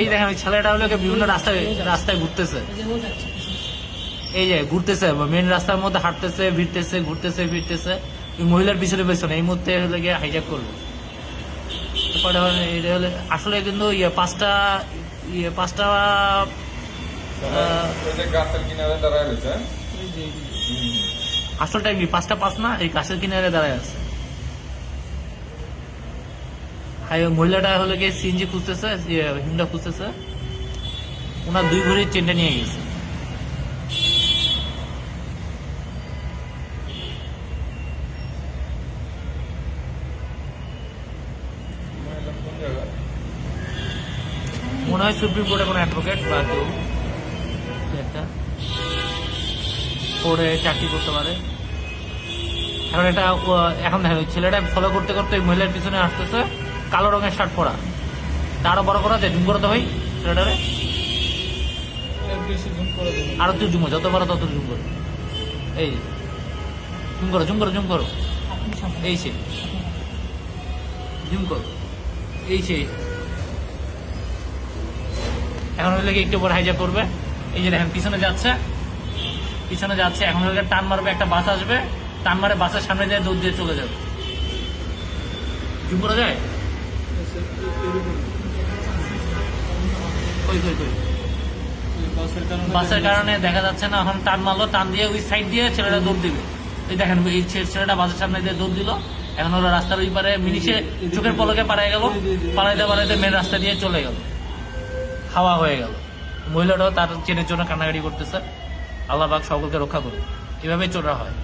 এই দেখেন ওই ছেলেটা হলো বিভিন্ন রাস্তায় রাস্তায় ঘুরতেছে। এই যে ঘুরতেছে মেন রাস্তার মধ্যে হাঁটতেছে ভিড়তেছে ঘুরতেছে ফিরতেছে। ওই মহিলার পিছনে পেছনে এই মুহূর্তে হলো গিয়ে হাইজ্যাক করল। তারপরে এটা হলো আসলে কিন্তু ইয়ে পাঁচটা ইয়ে পাঁচটা আহ, ওই যে গাছের কিনারে দাঁড়ায় রয়েছে আসল টাইম কি পাঁচটা পাঁচ না এই গাছের কিনারে দাঁড়ায় আছে। হাই মহিলাটা হলো গিয়ে সিএনজি খুঁজতেছে হিমটা খুঁজতেছে। ওনার দুই ভরির চেনটা নিয়ে গেছে। মনে হয় সুপ্রিম কোর্টে কোনো অ্যাডভোকেট বা কেউ একটা পড়ে চাকরি করতে পারে। এখন এটা এখন ছেলেটা ফলো করতে করতে মহিলার পিছনে আসতেছে। কালো রঙের শার্ট পরা। তারও বড় করা যায়, জুম করতে ভাই, ছেলেটারে। আরও তুই জুমো, যত বড় তত জুম করো। এই, জুম করো জুম করো জুম করো। এই সে। জুম করো। এই সে। এখন হইলে কি একটু পর হাইজা করবে? এই যে দেখেন, পিছনে যাচ্ছে। পিছনে যাচ্ছে, এখন হইলে টান মারবে, একটা বাস আসবে। টান মারে বাসের সামনে দিয়ে দৌড় দিয়ে চলে যাবে। জুম করা যায়? বাসের কারণে দেখা যাচ্ছে না এখন টান মারলো টান দিয়ে ওই সাইড দিয়ে ছেলেটা দৌড় দিবে এই দেখেন এই ছেলেটা বাসের সামনে দিয়ে দৌড় দিল এখন ওরা রাস্তার ওই পারে মিনিশে চোখের পলকে পাড়ায় গেল পাড়াইতে পাড়াইতে মেন রাস্তা দিয়ে চলে গেল হাওয়া হয়ে গেল মহিলাটাও তার চেনের জন্য কান্নাকাটি করতেছে আল্লাহ পাক সকলকে রক্ষা করুন এভাবেই চোরা হয়